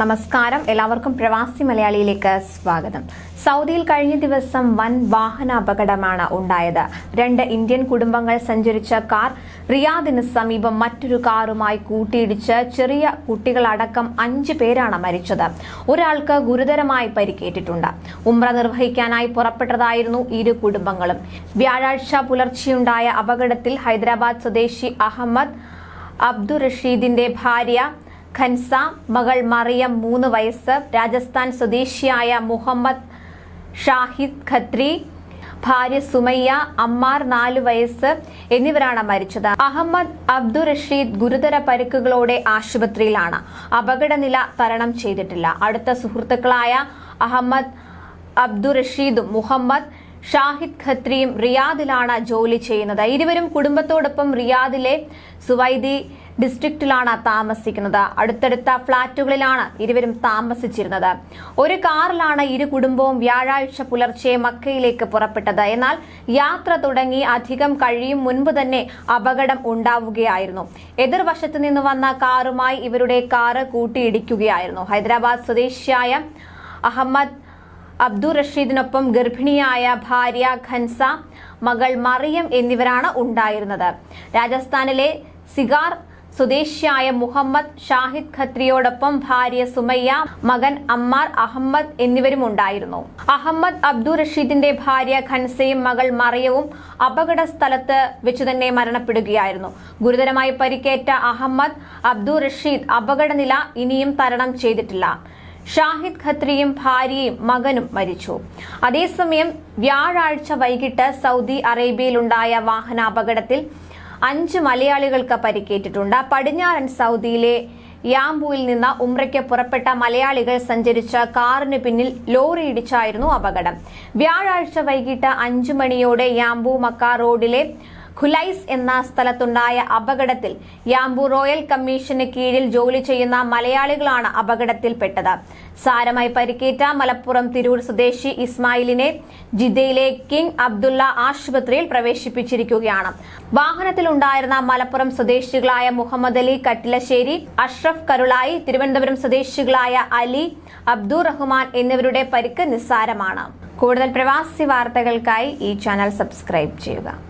നമസ്കാരം. എല്ലാവർക്കും പ്രവാസി മലയാളിയിലേക്ക് സ്വാഗതം. സൗദിയിൽ കഴിഞ്ഞ ദിവസം വൻ വാഹന അപകടമാണ് ഉണ്ടായത്. രണ്ട് ഇന്ത്യൻ കുടുംബങ്ങൾ സഞ്ചരിച്ച കാർ റിയാദിന് സമീപം മറ്റൊരു കാറുമായി കൂട്ടിയിടിച്ച് ചെറിയ കുട്ടികളടക്കം അഞ്ച് പേരാണ് മരിച്ചത്. ഒരാൾക്ക് ഗുരുതരമായി പരിക്കേറ്റിട്ടുണ്ട്. ഉമ്ര നിർവഹിക്കാനായി പുറപ്പെട്ടതായിരുന്നു ഇരു കുടുംബങ്ങളും. വ്യാഴാഴ്ച പുലർച്ചെയുണ്ടായ അപകടത്തിൽ ഹൈദരാബാദ് സ്വദേശി അഹമ്മദ് അബ്ദുറഷീദിന്റെ ഭാര്യ ഖൻസ മകൾ മറിയം മൂന്ന് വയസ്സ് രാജസ്ഥാൻ സ്വദേശിയായ മുഹമ്മദ് ഷാഹിദ് ഖത്രി ഭാര്യ സുമയ്യ അമ്മാർ നാല് വയസ്സ് എന്നിവരാണ് മരിച്ചത്. അഹമ്മദ് അബ്ദുൾ റഷീദ് ഗുരുതര പരിക്കുകളോടെ ആശുപത്രിയിലാണ്. അപകടനില തരണം ചെയ്തിട്ടില്ല. അടുത്ത സുഹൃത്തുക്കളായ അഹമ്മദ് അബ്ദുൾ റഷീദും മുഹമ്മദ് ഷാഹിദ് ഖത്രിയും റിയാദിലാണ് ജോലി ചെയ്യുന്നത്. ഇരുവരും കുടുംബത്തോടൊപ്പം റിയാദിലെ സുവൈദി ഡിസ്ട്രിക്റ്റിലാണ് താമസിക്കുന്നത്. അടുത്തടുത്ത ഫ്ളാറ്റുകളിലാണ് ഇരുവരും താമസിച്ചിരുന്നത്. ഒരു കാറിലാണ് ഇരു കുടുംബവും വ്യാഴാഴ്ച പുലർച്ചെ മക്കയിലേക്ക് പുറപ്പെട്ടത്. എന്നാൽ യാത്ര തുടങ്ങി അധികം കഴിയും മുൻപ് തന്നെ അപകടം ഉണ്ടാവുകയായിരുന്നു. എതിർവശത്ത് നിന്ന് വന്ന കാറുമായി ഇവരുടെ കാറ് കൂട്ടിയിടിക്കുകയായിരുന്നു. ഹൈദരാബാദ് സ്വദേശിയായ അഹമ്മദ് അബ്ദുൾ റഷീദിനൊപ്പം ഗർഭിണിയായ ഭാര്യ ഖൻസ മകൾ മറിയം എന്നിവരാണ് ഉണ്ടായിരുന്നത്. രാജസ്ഥാനിലെ സിഗാർ സ്വദേശിയായ മുഹമ്മദ് ഷാഹിദ് ഖത്രിയോടൊപ്പം ഭാര്യ സുമയ്യ മകൻ അമ്മാർ അഹമ്മദ് എന്നിവരും ഉണ്ടായിരുന്നു. അഹമ്മദ് അബ്ദുൾ റഷീദിന്റെ ഭാര്യ ഖൻസയും മകൾ മറിയവും അപകട സ്ഥലത്ത് വെച്ച് തന്നെ മരണപ്പെടുകയായിരുന്നു. ഗുരുതരമായി പരിക്കേറ്റ അഹമ്മദ് അബ്ദുൾ റഷീദ് അപകടനില ഇനിയും തരണം ചെയ്തിട്ടില്ല. ഷാഹിദ് ഖത്രിയും ഭാര്യയും മകനും മരിച്ചു. അതേസമയം വ്യാഴാഴ്ച വൈകിട്ട് സൗദി അറേബ്യയിലുണ്ടായ വാഹനാപകടത്തിൽ അഞ്ച് മലയാളികൾക്ക് പരിക്കേറ്റിട്ടുണ്ട്. പടിഞ്ഞാറൻ സൗദിയിലെ യാംബുവിൽ നിന്ന് ഉംറയ്ക്ക് പുറപ്പെട്ട മലയാളികൾ സഞ്ചരിച്ച കാറിന് പിന്നിൽ ലോറി ഇടിച്ചായിരുന്നു അപകടം. വ്യാഴാഴ്ച വൈകിട്ട് അഞ്ചു മണിയോടെ യാംബു മക്ക റോഡിലെ ഖുലൈസ് എന്ന സ്ഥലത്തുണ്ടായ അപകടത്തിൽ യാംബു റോയൽ കമ്മീഷന് കീഴിൽ ജോലി ചെയ്യുന്ന മലയാളികളാണ് അപകടത്തിൽപ്പെട്ടത്. സാരമായി പരിക്കേറ്റ മലപ്പുറം തിരൂർ സ്വദേശി ഇസ്മായിലിനെ ജിദ്ദയിലെ കിങ് അബ്ദുള്ള ആശുപത്രിയിൽ പ്രവേശിപ്പിച്ചിരിക്കുകയാണ്. വാഹനത്തിലുണ്ടായിരുന്ന മലപ്പുറം സ്വദേശികളായ മുഹമ്മദ് അലി കട്ടിലശ്ശേരി അഷ്റഫ് കരുളായി തിരുവനന്തപുരം സ്വദേശികളായ അലി അബ്ദുൾ റഹ്മാൻ എന്നിവരുടെ പരിക്ക് നിസ്സാരമാണ്. കൂടുതൽ പ്രവാസി വാർത്തകൾക്കായി ഈ ചാനൽ സബ്സ്ക്രൈബ് ചെയ്യുക.